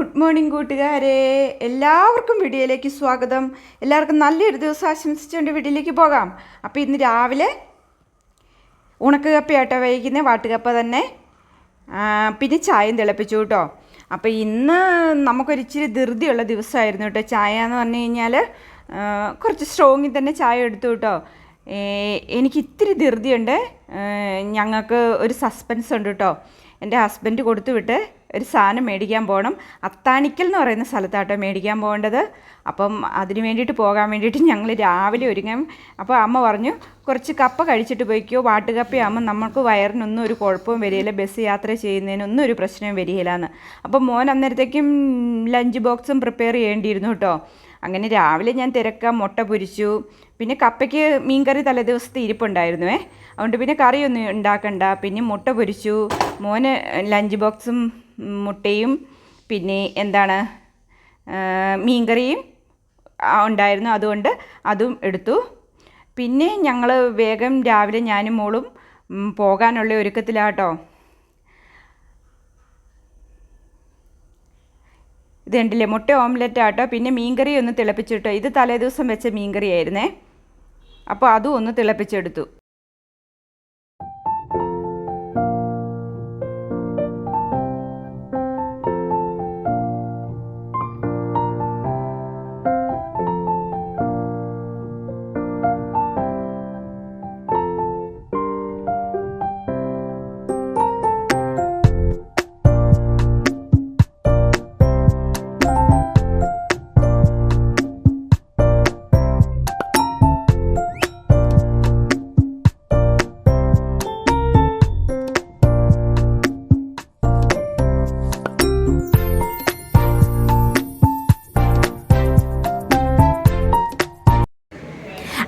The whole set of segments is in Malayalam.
ഗുഡ് മോർണിംഗ് കൂട്ടുകാരെ. എല്ലാവർക്കും വീഡിയോയിലേക്ക് സ്വാഗതം. എല്ലാവർക്കും നല്ലൊരു ദിവസം ആശംസിച്ചുകൊണ്ട് വീഡിയോയിലേക്ക് പോകാം. അപ്പോൾ ഇന്ന് രാവിലെ ഉണക്ക് കപ്പയാട്ടോ വൈകുന്ന വാട്ടുകപ്പ തന്നെ. പിന്നെ ചായയും തിളപ്പിച്ചു കേട്ടോ. അപ്പോൾ ഇന്ന് നമുക്കൊരിച്ചിരി ധൃതിയുള്ള ദിവസമായിരുന്നു കേട്ടോ. ചായ എന്ന് പറഞ്ഞു കഴിഞ്ഞാൽ കുറച്ച് സ്ട്രോങ്ങിൽ തന്നെ ചായ എടുത്തു കേട്ടോ. എനിക്ക് ഇത്തിരി ധൃതിയുണ്ട്. ഞങ്ങൾക്ക് ഒരു സസ്പെൻസ് ഉണ്ട് കേട്ടോ. എന്റെ ഹസ്ബൻഡ് കൊടുത്തു വിട്ട് ഒരു സാധനം മേടിക്കാൻ പോകണം. അത്താണിക്കൽ എന്ന് പറയുന്ന സ്ഥലത്താട്ടോ മേടിക്കാൻ പോകേണ്ടത്. അപ്പം അതിന് വേണ്ടിയിട്ട് പോകാൻ വേണ്ടിയിട്ട് ഞങ്ങൾ രാവിലെ ഒരുങ്ങാം. അപ്പോൾ അമ്മ പറഞ്ഞു കുറച്ച് കപ്പ കഴിച്ചിട്ട് പോയിക്കോ. വാട്ടുകപ്പയാകുമ്പോൾ നമ്മൾക്ക് വയറിനൊന്നും ഒരു കുഴപ്പവും വരികയില്ല. ബസ് യാത്ര ചെയ്യുന്നതിനൊന്നും ഒരു പ്രശ്നവും വരികയില്ലെന്ന്. അപ്പോൾ മോൻ അന്നേരത്തേക്കും ലഞ്ച് ബോക്സും പ്രിപ്പയർ ചെയ്യേണ്ടിയിരുന്നു കേട്ടോ. അങ്ങനെ രാവിലെ ഞാൻ തിരക്കാം മുട്ട പൊരിച്ചു. പിന്നെ കപ്പയ്ക്ക് മീൻകറി തലേ ദിവസത്തെ ഇരിപ്പുണ്ടായിരുന്നുവേ. അതുകൊണ്ട് പിന്നെ കറിയൊന്നും ഉണ്ടാക്കണ്ട. പിന്നെ മുട്ട പൊരിച്ചു. മോന് ലഞ്ച് ബോക്സും മുട്ടയും പിന്നെ എന്താണ് മീൻകറിയും ഉണ്ടായിരുന്നു. അതുകൊണ്ട് അതും എടുത്തു. പിന്നെ ഞങ്ങൾ വേഗം രാവിലെ ഞാനും മോളും പോകാനുള്ള ഒരുക്കത്തിലാട്ടോ. ഇത് കണ്ടില്ലേ? മുട്ട ഓംലെറ്റ് ആട്ടോ. പിന്നെ മീൻകറി ഒന്ന് തിളപ്പിച്ചിട്ടോ. ഇത് തലേദിവസം വെച്ച മീൻകറി ആയിരുന്നേ അപ്പോൾ അതും ഒന്ന് തിളപ്പിച്ചെടുത്തു.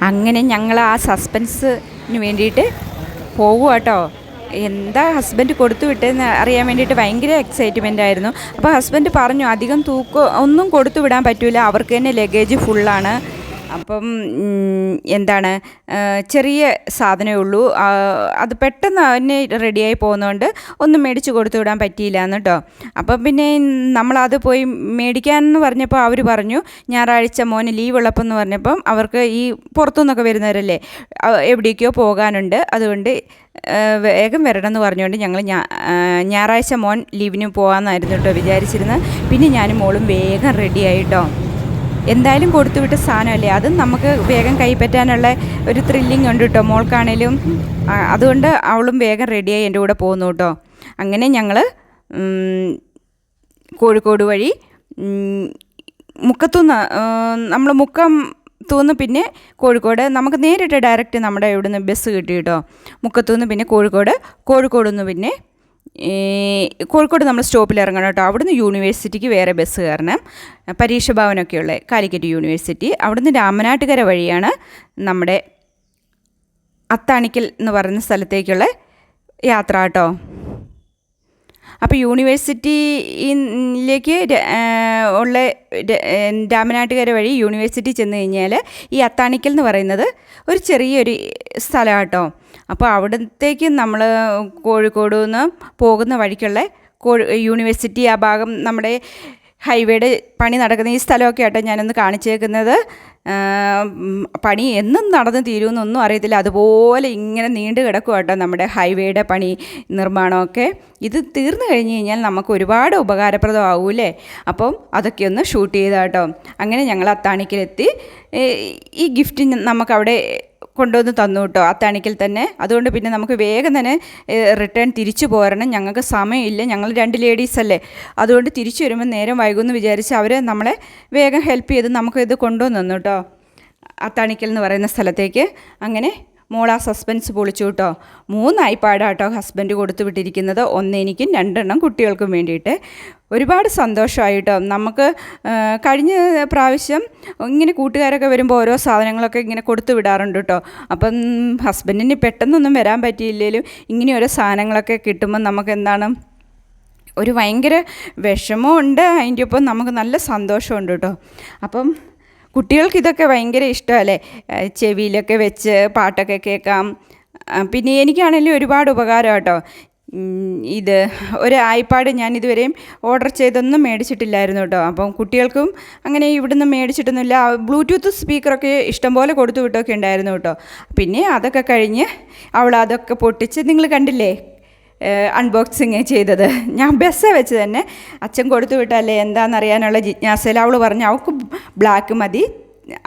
അങ്ങനെ ഞങ്ങൾ ആ സസ്പെൻസിന് വേണ്ടിയിട്ട് പോകുക കേട്ടോ എന്താ ഹസ്ബൻഡ് കൊടുത്തു വിട്ടതെന്ന് അറിയാൻ വേണ്ടിയിട്ട് ഭയങ്കര എക്സൈറ്റ്മെന്റ് ആയിരുന്നു. അപ്പോൾ ഹസ്ബൻഡ് പറഞ്ഞു അധികം തൂക്കം ഒന്നും കൊടുത്തു വിടാൻ പറ്റില്ല അവർക്ക് തന്നെ ലഗേജ് ഫുള്ളാണ് അപ്പം എന്താണ് ചെറിയ സാധനമേ ഉള്ളൂ. അത് പെട്ടെന്ന് തന്നെ റെഡിയായി പോകുന്നതുകൊണ്ട് ഒന്നും മേടിച്ച് കൊടുത്തു വിടാൻ പറ്റിയില്ല എന്ന് കേട്ടോ അപ്പം പിന്നെ നമ്മളത് പോയി മേടിക്കാമെന്ന് പറഞ്ഞപ്പോൾ അവർ പറഞ്ഞു ഞായറാഴ്ച മോന് ലീവ് ഉള്ളപ്പോൾ എന്ന് പറഞ്ഞപ്പം അവർക്ക് ഈ പുറത്തുനിന്നൊക്കെ വരുന്നവരല്ലേ എവിടേക്കോ പോകാനുണ്ട്. അതുകൊണ്ട് വേഗം വരണം എന്ന് പറഞ്ഞുകൊണ്ട് ഞങ്ങൾ ഞായറാഴ്ച മോൻ ലീവിന് പോകാമെന്നായിരുന്നു കേട്ടോ വിചാരിച്ചിരുന്നത്. പിന്നെ ഞാനും മോളും വേഗം റെഡിയായിട്ടോ എന്തായാലും കൊടുത്തുവിട്ട സാധനമല്ലേ? അതും നമുക്ക് വേഗം കൈപ്പറ്റാനുള്ള ഒരു ത്രില്ലിംഗ് ഉണ്ട് കേട്ടോ മോൾക്കാണേലും അതുകൊണ്ട് അവളും വേഗം റെഡിയായി എന്റെ കൂടെ പോകുന്നു കേട്ടോ അങ്ങനെ ഞങ്ങൾ കോഴിക്കോട് വഴി മുക്കത്തുനിന്ന് നമ്മൾ മുക്കം തൂന്ന് പിന്നെ കോഴിക്കോട് നമുക്ക് നേരിട്ട് ഡയറക്റ്റ് നമ്മുടെ ഇവിടുന്ന് ബസ് കിട്ടി കേട്ടോ മുക്കത്തുനിന്ന് പിന്നെ കോഴിക്കോട് കോഴിക്കോട് നിന്ന് പിന്നെ കോഴിക്കോട് നമ്മൾ സ്റ്റോപ്പിൽ ഇറങ്ങണം കേട്ടോ. അവിടുന്ന് യൂണിവേഴ്സിറ്റിക്ക് വേറെ ബസ് കയറണം. പരീക്ഷ ഭവനൊക്കെയുള്ള കാലിക്കറ്റ് യൂണിവേഴ്സിറ്റി. അവിടുന്ന് രാമനാട്ടുകര വഴിയാണ് നമ്മുടെ അത്താണിക്കൽ എന്ന് പറയുന്ന സ്ഥലത്തേക്കുള്ള യാത്ര കേട്ടോ. അപ്പോൾ യൂണിവേഴ്സിറ്റിയിലേക്ക് ഉള്ള രാമനാട്ടുകര വഴി യൂണിവേഴ്സിറ്റി ചെന്ന് കഴിഞ്ഞാൽ ഈ അത്താണിക്കൽ എന്ന് പറയുന്നത് ഒരു ചെറിയൊരു സ്ഥലമാണ് കേട്ടോ അപ്പോൾ അവിടത്തേക്ക് നമ്മൾ കോഴിക്കോട് നിന്ന് പോകുന്ന വഴിക്കുള്ള കോഴി യൂണിവേഴ്സിറ്റി ആ ഭാഗം നമ്മുടെ ഹൈവേയുടെ പണി നടക്കുന്ന ഈ സ്ഥലമൊക്കെ ആട്ടോ ഞാനൊന്ന് കാണിച്ചേക്കുന്നത്. പണി എന്നും നടന്ന് തീരുമെന്നൊന്നും അറിയത്തില്ല. അതുപോലെ ഇങ്ങനെ നീണ്ടു കിടക്കും കേട്ടോ നമ്മുടെ ഹൈവേയുടെ പണി നിർമ്മാണമൊക്കെ. ഇത് തീർന്നു കഴിഞ്ഞ് കഴിഞ്ഞാൽ നമുക്ക് ഒരുപാട് ഉപകാരപ്രദമാവൂലേ അപ്പം അതൊക്കെ ഒന്ന് ഷൂട്ട് ചെയ്താട്ടോ. അങ്ങനെ ഞങ്ങൾ അത്താണിക്കിലെത്തി. ഈ ഗിഫ്റ്റ് നമുക്കവിടെ കൊണ്ടുവന്ന് തന്നു കേട്ടോ അത്താണിക്കൽ തന്നെ. അതുകൊണ്ട് പിന്നെ നമുക്ക് വേഗം തന്നെ റിട്ടേൺ തിരിച്ചു പോരണം. ഞങ്ങൾക്ക് സമയമില്ല. ഞങ്ങൾ രണ്ട് ലേഡീസ് അല്ലേ? അതുകൊണ്ട് തിരിച്ചു വരുമ്പോൾ നേരം വൈകുമെന്ന് വിചാരിച്ച് അവർ നമ്മളെ വേഗം ഹെൽപ്പ് ചെയ്ത് നമുക്ക് ഇത് കൊണ്ടുവന്നു തന്നു കേട്ടോ അത്താണിക്കൽ എന്ന് പറയുന്ന സ്ഥലത്തേക്ക്. അങ്ങനെ ആ സസ്പെൻസ് പൊളിച്ചു കേട്ടോ മൂന്ന് പാടാട്ടോ ഹസ്ബൻഡ് കൊടുത്തു വിട്ടിരിക്കുന്നത്. ഒന്ന് എനിക്കും രണ്ടെണ്ണം കുട്ടികൾക്കും വേണ്ടിയിട്ട്. ഒരുപാട് സന്തോഷമായിട്ടോ നമുക്ക് കഴിഞ്ഞ പ്രാവശ്യം ഇങ്ങനെ കൂട്ടുകാരൊക്കെ വരുമ്പോൾ ഓരോ സാധനങ്ങളൊക്കെ ഇങ്ങനെ കൊടുത്തു വിടാറുണ്ട് കേട്ടോ അപ്പം ഹസ്ബൻഡിന് പെട്ടെന്നൊന്നും വരാൻ പറ്റിയില്ലെങ്കിലും ഇങ്ങനെ ഓരോ സാധനങ്ങളൊക്കെ കിട്ടുമ്പോൾ നമുക്ക് എന്താണ് ഒരു ഭയങ്കര വിഷമമുണ്ട്. അതിന്റെ ഒപ്പം നമുക്ക് നല്ല സന്തോഷമുണ്ട് കേട്ടോ അപ്പം കുട്ടികൾക്ക് ഇതൊക്കെ ഭയങ്കര ഇഷ്ടമല്ലേ? ചെവിയിലൊക്കെ വെച്ച് പാട്ടൊക്കെ കേൾക്കാം. പിന്നെ എനിക്കാണെങ്കിലും ഒരുപാട് ഉപകാരം കേട്ടോ ഇത് ഒരു ഐപാഡ് ഞാൻ ഇതുവരെയും ഓർഡർ ചെയ്തൊന്നും മേടിച്ചിട്ടില്ലായിരുന്നു കേട്ടോ അപ്പം കുട്ടികൾക്കും അങ്ങനെ ഇവിടുന്ന് മേടിച്ചിട്ടൊന്നുമില്ല. ബ്ലൂടൂത്ത് സ്പീക്കറൊക്കെ ഇഷ്ടംപോലെ കൊടുത്തു വിട്ടൊക്കെ ഉണ്ടായിരുന്നു കേട്ടോ പിന്നെ അതൊക്കെ കഴിഞ്ഞ് അവൾ അതൊക്കെ പൊട്ടിച്ച് നിങ്ങൾ കണ്ടില്ലേ? അൺബോക്സിങ് ചെയ്തത്. ഞാൻ ബസ് വെച്ച് തന്നെ. അച്ഛൻ കൊടുത്തു വിട്ടല്ലേ എന്താണെന്നറിയാനുള്ള ജിജ്ഞാസയിൽ അവൾ പറഞ്ഞു അവൾക്ക് ബ്ലാക്ക് മതി.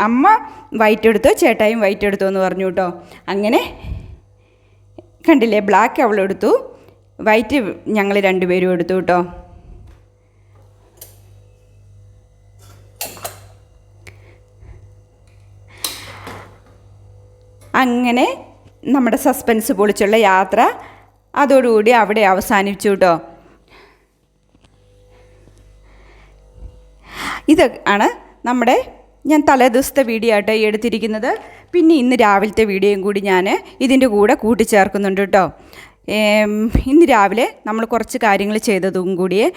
അമ്മ വൈറ്റ് എടുത്തോ ചേട്ടായും വൈറ്റ് എടുത്തോ എന്ന് പറഞ്ഞു കേട്ടോ. അങ്ങനെ കണ്ടില്ലേ ബ്ലാക്ക് അവൾ എടുത്തു വൈറ്റ് ഞങ്ങൾ രണ്ടുപേരും എടുത്തു കേട്ടോ. അങ്ങനെ നമ്മുടെ സസ്പെൻസ് പൊളിച്ചുള്ള യാത്ര അതോടുകൂടി അവിടെ അവസാനിച്ചു കേട്ടോ ഇത് ആണ് നമ്മുടെ ഞാൻ തലേ ദിവസത്തെ വീഡിയോ ആയിട്ട് എടുത്തിരിക്കുന്നത്. പിന്നെ ഇന്ന് രാവിലത്തെ വീഡിയോയും കൂടി ഞാൻ ഇതിന്റെ കൂടെ കൂട്ടിച്ചേർക്കുന്നുണ്ട് കേട്ടോ ഇന്ന് രാവിലെ നമ്മൾ കുറച്ച് കാര്യങ്ങൾ ചെയ്തതും കൂടിയേ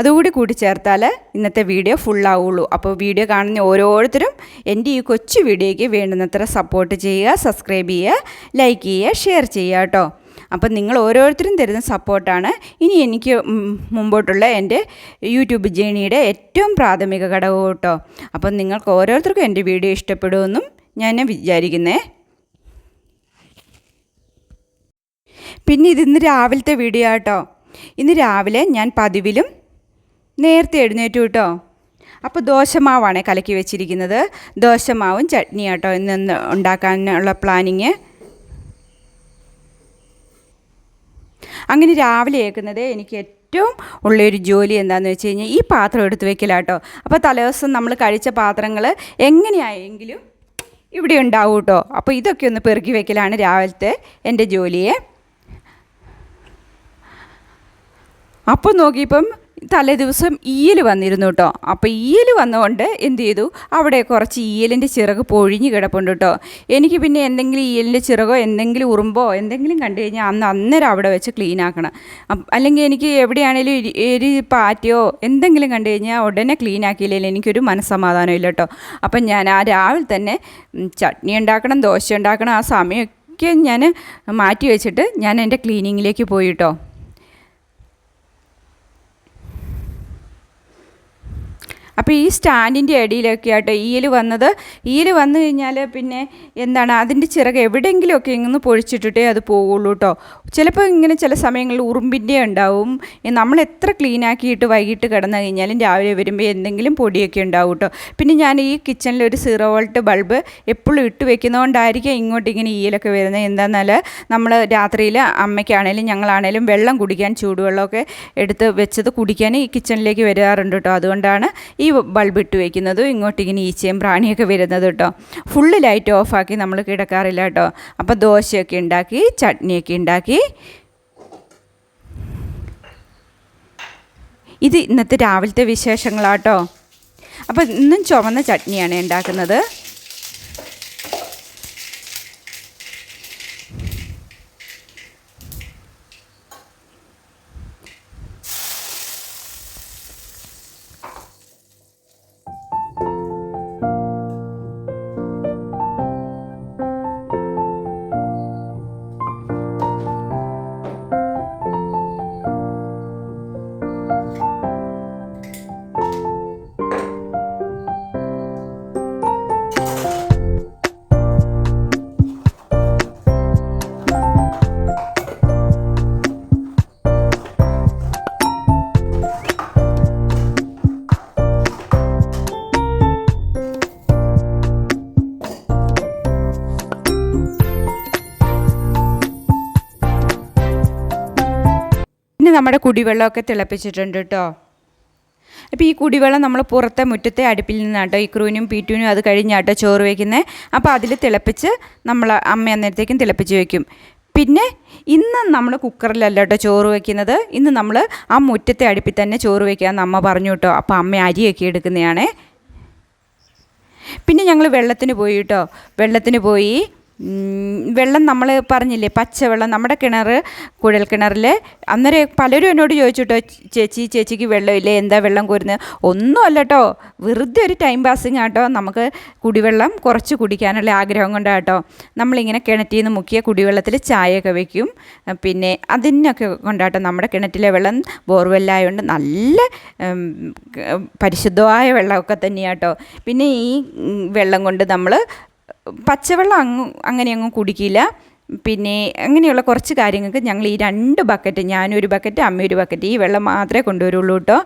അതുകൂടി കൂട്ടിച്ചേർത്താൽ ഇന്നത്തെ വീഡിയോ ഫുള്ളാവുള്ളൂ. അപ്പോൾ വീഡിയോ കാണുന്ന ഓരോരുത്തരും എന്റെ ഈ കൊച്ചു വീഡിയോയ്ക്ക് വേണ്ടുന്നത്ര സപ്പോർട്ട് ചെയ്യുക സബ്സ്ക്രൈബ് ചെയ്യുക ലൈക്ക് ചെയ്യുക ഷെയർ ചെയ്യുക കേട്ടോ അപ്പം നിങ്ങൾ ഓരോരുത്തരും തരുന്ന സപ്പോർട്ടാണ്. ഇനി എനിക്ക് മുമ്പോട്ടുള്ള എന്റെ യൂട്യൂബ് ജേണിയുടെ ഏറ്റവും പ്രാഥമിക ഘടകം കേട്ടോ. അപ്പം നിങ്ങൾക്ക് ഓരോരുത്തർക്കും എന്റെ വീഡിയോ ഇഷ്ടപ്പെടുമെന്നും ഞാൻ വിചാരിക്കുന്നേ. പിന്നെ ഇതിന്ന് രാവിലത്തെ വീഡിയോ ആട്ടോ. ഇന്ന് രാവിലെ ഞാൻ പതിവിലും നേരത്തെ എഴുന്നേറ്റു കേട്ടോ. അപ്പോൾ ദോശമാവാണ് കലക്കി വെച്ചിരിക്കുന്നത്. ദോശമാവും ചട്നി ആട്ടോ ഇന്ന് ഉണ്ടാക്കാനുള്ള പ്ലാനിങ്. അങ്ങനെ രാവിലെ ഏൽക്കുന്നത് എനിക്ക് ഏറ്റവും ഉള്ളൊരു ജോലി എന്താണെന്ന് വെച്ച് കഴിഞ്ഞാൽ ഈ പാത്രം എടുത്ത് വെക്കലാട്ടോ അപ്പോൾ തലേദിവസം നമ്മൾ കഴിച്ച പാത്രങ്ങൾ എങ്ങനെയായെങ്കിലും ഇവിടെ ഉണ്ടാവും കേട്ടോ അപ്പോൾ ഇതൊക്കെ ഒന്ന് പെറുക്കി വെക്കലാണ് രാവിലത്തെ എന്റെ ജോലിയെ. അപ്പോൾ നോക്കിയപ്പം തലേ ദിവസം ഈയൽ വന്നിരുന്നു കേട്ടോ അപ്പോൾ ഈയൽ വന്നുകൊണ്ട് എന്ത് ചെയ്തു അവിടെ കുറച്ച് ഈയലിന്റെ ചിറക് പൊഴിഞ്ഞ് കിടപ്പുണ്ട് കേട്ടോ എനിക്ക് പിന്നെ എന്തെങ്കിലും ഈയലിന്റെ ചിറകോ എന്തെങ്കിലും ഉറുമ്പോ എന്തെങ്കിലും കണ്ടു കഴിഞ്ഞാൽ അന്ന് അന്നേരം അവിടെ വെച്ച് ക്ലീൻ ആക്കണം. അല്ലെങ്കിൽ എനിക്ക് എവിടെയാണേലും എരി പാറ്റയോ എന്തെങ്കിലും കണ്ടു കഴിഞ്ഞാൽ ഉടനെ ക്ലീൻ ആക്കിയില്ലെങ്കിൽ എനിക്കൊരു മനസ്സമാധാനം ഇല്ല കേട്ടോ അപ്പം ഞാൻ ആ രാവിലെ തന്നെ ചട്നി ഉണ്ടാക്കണം ദോശ ഉണ്ടാക്കണം ആ സമയമൊക്കെ ഞാൻ മാറ്റി വെച്ചിട്ട് ഞാൻ എന്റെ ക്ലീനിങ്ങിലേക്ക് പോയി കേട്ടോ അപ്പോൾ ഈ സ്റ്റാൻഡിന്റെ അടിയിലൊക്കെ ആയിട്ട് ഈയിൽ വന്നത്. ഈയിൽ വന്നു കഴിഞ്ഞാൽ പിന്നെ എന്താണ് അതിന്റെ ചിറക് എവിടെയെങ്കിലുമൊക്കെ ഇങ്ങനെ പൊഴിച്ചിട്ടിട്ടേ അത് പോവുള്ളൂ കേട്ടോ ചിലപ്പോൾ ഇങ്ങനെ ചില സമയങ്ങളിൽ ഉറുമ്പിന്റെ ഉണ്ടാവും. നമ്മൾ എത്ര ക്ലീൻ ആക്കിയിട്ട് വൈകിട്ട് കിടന്നു കഴിഞ്ഞാലും രാവിലെ വരുമ്പോൾ എന്തെങ്കിലും പൊടിയൊക്കെ ഉണ്ടാവും കേട്ടോ പിന്നെ ഞാൻ ഈ കിച്ചണിൽ ഒരു സീറോ വോൾട്ട് ബൾബ് എപ്പോഴും ഇട്ട് വെക്കുന്നതുകൊണ്ടായിരിക്കും ഇങ്ങോട്ട് ഇങ്ങനെ ഈലൊക്കെ വരുന്നത്. എന്താണെന്നാൽ നമ്മൾ രാത്രിയിൽ അമ്മയ്ക്കാണേലും ഞങ്ങളാണേലും വെള്ളം കുടിക്കാൻ ചൂടുവെള്ളമൊക്കെ എടുത്ത് വെച്ചത് കുടിക്കാൻ ഈ കിച്ചണിലേക്ക് വരാറുണ്ട് കേട്ടോ അതുകൊണ്ടാണ് ഈ ബൾബ് ഇട്ട് വയ്ക്കുന്നതും ഇങ്ങോട്ട് ഇങ്ങനെ ഈച്ചയും പ്രാണിയൊക്കെ വരുന്നത് കേട്ടോ. ഫുള്ള് ലൈറ്റ് ഓഫാക്കി നമ്മൾ കിടക്കാറില്ല കേട്ടോ. അപ്പോൾ ദോശയൊക്കെ ഉണ്ടാക്കി ചട്നിയൊക്കെ ഉണ്ടാക്കി. ഇത് ഇന്നത്തെ രാവിലത്തെ വിശേഷങ്ങളാട്ടോ. അപ്പോൾ ഇന്നും ചുവന്ന ചട്നിയാണ് ഉണ്ടാക്കുന്നത്. പിന്നെ നമ്മുടെ കുടിവെള്ളമൊക്കെ തിളപ്പിച്ചിട്ടുണ്ട് കേട്ടോ. അപ്പോൾ ഈ കുടിവെള്ളം നമ്മൾ പുറത്തെ മുറ്റത്തെ അടുപ്പിൽ നിന്നാട്ടോ ഈ ക്രൂനും പീറ്റൂനും അത് കഴിഞ്ഞാട്ടോ ചോറ് വയ്ക്കുന്നത് അപ്പോൾ അതിൽ തിളപ്പിച്ച് നമ്മൾ അമ്മ അന്നേരത്തേക്കും തിളപ്പിച്ച് വയ്ക്കും പിന്നെ ഇന്ന് നമ്മൾ കുക്കറിലല്ല കേട്ടോ ചോറ് വയ്ക്കുന്നത് ഇന്ന് നമ്മൾ ആ മുറ്റത്തെ അടുപ്പിൽ തന്നെ ചോറ് വയ്ക്കാമെന്ന് അമ്മ പറഞ്ഞു കേട്ടോ. അപ്പോൾ അമ്മ അരിയൊക്കെ എടുക്കുന്നതാണേ പിന്നെ ഞങ്ങൾ വെള്ളത്തിന് പോയി കേട്ടോ. വെള്ളത്തിന് പോയി വെള്ളം നമ്മൾ പറഞ്ഞില്ലേ പച്ചവെള്ളം നമ്മുടെ കിണർ കുഴൽ കിണറിൽ അന്നേരം പലരും എന്നോട് ചോദിച്ചിട്ടോ ചേച്ചി ചേച്ചിക്ക് വെള്ളമില്ലേ? എന്താ വെള്ളം കോരുന്നത് ഒന്നുമല്ല കേട്ടോ വെറുതെ ഒരു ടൈം പാസിങ് ആട്ടോ. നമുക്ക് കുടിവെള്ളം കുറച്ച് കുടിക്കാനുള്ള ആഗ്രഹം കൊണ്ടാട്ടോ. നമ്മളിങ്ങനെ കിണറ്റിൽ നിന്ന് മുക്കിയ കുടിവെള്ളത്തിൽ ചായയൊക്കെ വയ്ക്കും പിന്നെ അതിനൊക്കെ കൊണ്ടാട്ടോ നമ്മുടെ കിണറ്റിലെ വെള്ളം ബോർവെല്ലായതുകൊണ്ട് നല്ല പരിശുദ്ധമായ വെള്ളമൊക്കെ തന്നെയാട്ടോ. പിന്നെ ഈ വെള്ളം കൊണ്ട് നമ്മൾ പച്ചവെള്ളം അങ്ങ് അങ്ങനെ അങ്ങ് കുടിക്കില്ല. പിന്നെ അങ്ങനെയുള്ള കുറച്ച് കാര്യങ്ങൾക്ക് ഞങ്ങൾ ഈ രണ്ട് ബക്കറ്റ് ഞാനൊരു ബക്കറ്റ് അമ്മയൊരു ബക്കറ്റ് ഈ വെള്ളം മാത്രമേ കൊണ്ടുവരുള്ളൂ കേട്ടോ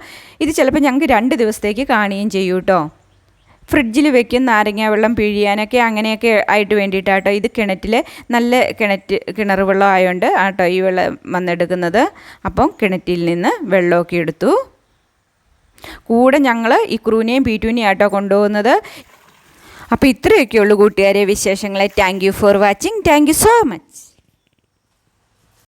ഇത് ചിലപ്പോൾ ഞങ്ങൾക്ക് രണ്ട് ദിവസത്തേക്ക് കാണുകയും ചെയ്യും കേട്ടോ ഫ്രിഡ്ജിൽ വെക്കും നാരങ്ങ വെള്ളം പിഴിയാനൊക്കെ അങ്ങനെയൊക്കെ ആയിട്ട് വേണ്ടിയിട്ടാട്ടോ ഇത് കിണറ്റിൽ നല്ല കിണറ്റ് കിണർ വെള്ളം ആയതുകൊണ്ട് ആട്ടോ ഈ വെള്ളം വന്നെടുക്കുന്നത്. അപ്പം കിണറ്റിൽ നിന്ന് വെള്ളമൊക്കെ എടുത്തു. കൂടെ ഞങ്ങൾ ഇക്രൂനെയും പീറ്റൂനെയും ആട്ടോ കൊണ്ടുപോകുന്നത്. അപ്പോൾ ഇത്രയൊക്കെയുള്ളൂ കൂട്ടുകാരെ വിശേഷങ്ങളെ. Thank you for watching thank you so much